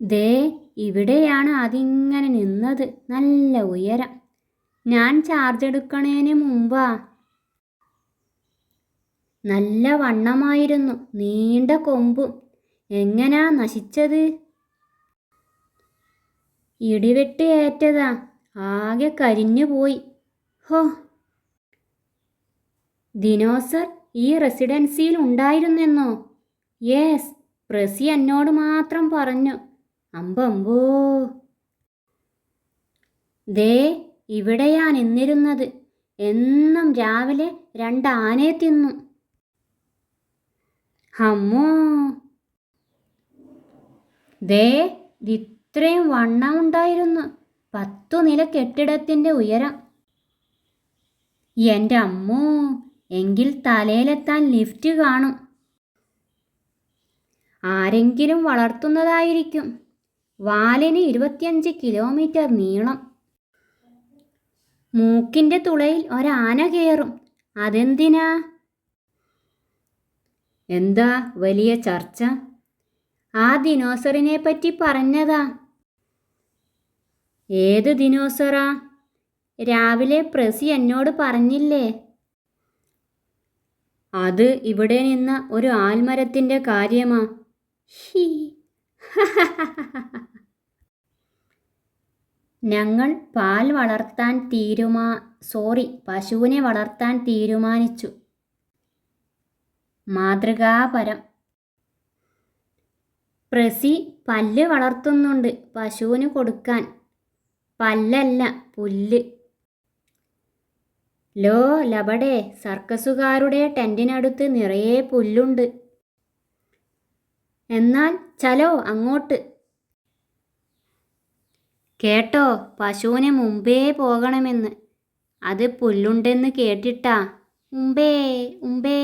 ദേ ഇവിടെയാണ് അതിങ്ങനെ നിന്നത്. നല്ല ഉയരം. ഞാൻ ചാർജ് എടുക്കണേന് മുമ്പാ. നല്ല വണ്ണമായിരുന്നു. നീണ്ട കൊമ്പും. എങ്ങനാ നശിച്ചത്? ഇടിവെട്ട് ഏറ്റതാ. ആകെ കരിഞ്ഞു പോയി. ഹോ. ദിനോസർ ഈ റെസിഡൻസിയിൽ ഉണ്ടായിരുന്നെന്നോ? യേസ് പ്രസി എന്നോട് മാത്രം പറഞ്ഞു. അമ്പമ്പോ ദേ ഇവിടെയാ നിന്നിരുന്നത്. എന്നും രാവിലെ രണ്ട് തിന്നു. അമ്മോ. ദേ ഇത്രയും വണ്ണം ഉണ്ടായിരുന്നു. പത്തു നില കെട്ടിടത്തിന്റെ ഉയരം. എന്റെ അമ്മോ എങ്കിൽ തലയിലെത്താൻ ലിഫ്റ്റ് കാണും. ആരെങ്കിലും വളർത്തുന്നതായിരിക്കും. വാലിന് ഇരുപത്തിയഞ്ച് കിലോമീറ്റർ നീളം. മൂക്കിന്റെ തുളയിൽ ഒരാന കയറും. അതെന്തിനാ? എന്താ വലിയ ചർച്ച? ആ ദിനോസറിനെ പറ്റി പറഞ്ഞതാ. ഏത് ദിനോസറാ? രാവിലെ പ്രസി എന്നോട് പറഞ്ഞില്ലേ? അത് ഇവിടെ നിന്ന ഒരു ആൽമരത്തിന്റെ കാര്യമാ. ഹീ. ഞങ്ങൾ പാൽ വളർത്താൻ തീരുമാ സോറി പശുവിനെ വളർത്താൻ തീരുമാനിച്ചു. മാതൃകാപരം. പ്രസി പല്ല് വളർത്തുന്നുണ്ട് പശുവിന് കൊടുക്കാൻ. പല്ലല്ല പുല്ല്. ലോ ലബടെ സർക്കസുകാരുടെ ടെന്റിനടുത്ത് നിറയെ പുല്ലുണ്ട്. എന്നാൽ ചലോ അങ്ങോട്ട്. കേട്ടോ പശുവിന് മുമ്പേ പോകണമെന്ന്. അത് പുല്ലുണ്ടെന്ന് കേട്ടിട്ടാ. ഉമ്പേ ഉമ്പേ.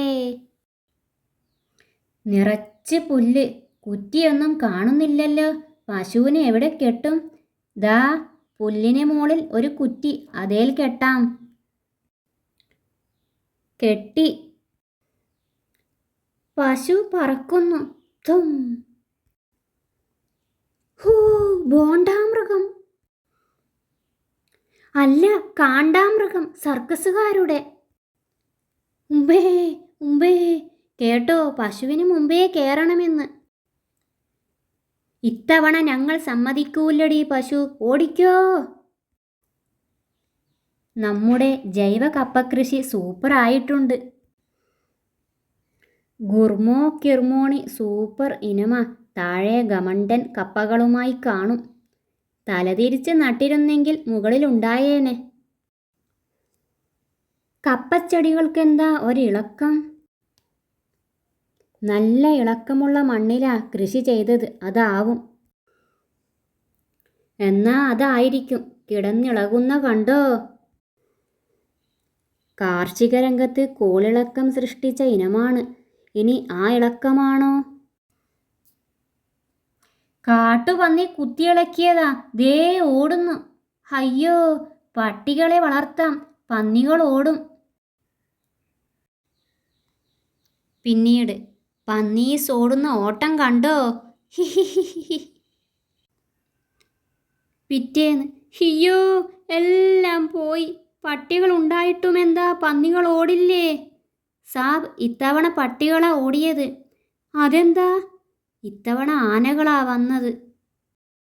നിറച്ച് പുല്ല്. കുറ്റിയൊന്നും കാണുന്നില്ലല്ലോ. പശുവിനെ എവിടെ കെട്ടും? ദാ പുല്ലിന് മുകളിൽ ഒരു കുറ്റി. അതേൽ കെട്ടാം. കെട്ടി. പശു പറക്കുന്നു. തും. ഹൂ ബോണ്ടാമൃഗം അല്ല കാണ്ടാമൃഗം സർക്കസുകാരുടെ. ഉമ്പേ ഉമ്പേ കേട്ടോ പശുവിന് മുമ്പേ കയറണമെന്ന് ഇത്തവണ ഞങ്ങൾ സമ്മതിക്കൂല്ലടി പശു ഓടിക്കോ. നമ്മുടെ ജൈവ കപ്പകൃഷി സൂപ്പറായിട്ടുണ്ട്. ഗുർമോ കിർമോണി സൂപ്പർ ഇനമ താഴെ ഗമണ്ടൻ കപ്പകളുമായി കാണും. തലതിരിച്ച് നട്ടിരുന്നെങ്കിൽ മുകളിലുണ്ടായേനെ കപ്പച്ചെടികൾക്കെന്താ ഒരിളക്കം? നല്ല ഇളക്കമുള്ള മണ്ണിലാ കൃഷി ചെയ്തത് അതാവും. എന്നാ അതായിരിക്കും കിടന്നിളകുന്ന കണ്ടോ? കാർഷിക രംഗത്ത് കോളിളക്കം സൃഷ്ടിച്ച ഇനമാണ്. ഇനി ആ ഇളക്കമാണോ? കാട്ടുപന്നി കുത്തിയിളക്കിയതാ. ദേ ഓടുന്നു. അയ്യോ പട്ടികളെ വളർത്താം. പന്നികൾ ഓടും. പിന്നീട് പന്നീസ് ഓടുന്ന ഓട്ടം കണ്ടോ? പിറ്റേന്ന് ഹിയോ എല്ലാം പോയി. പട്ടികൾ ഉണ്ടായിട്ടും എന്താ പന്നികൾ ഓടില്ലേ? സാബ് ഇത്തവണ പട്ടികളാ ഓടിയത്. അതെന്താ? ഇത്തവണ ആനകളാ വന്നത്.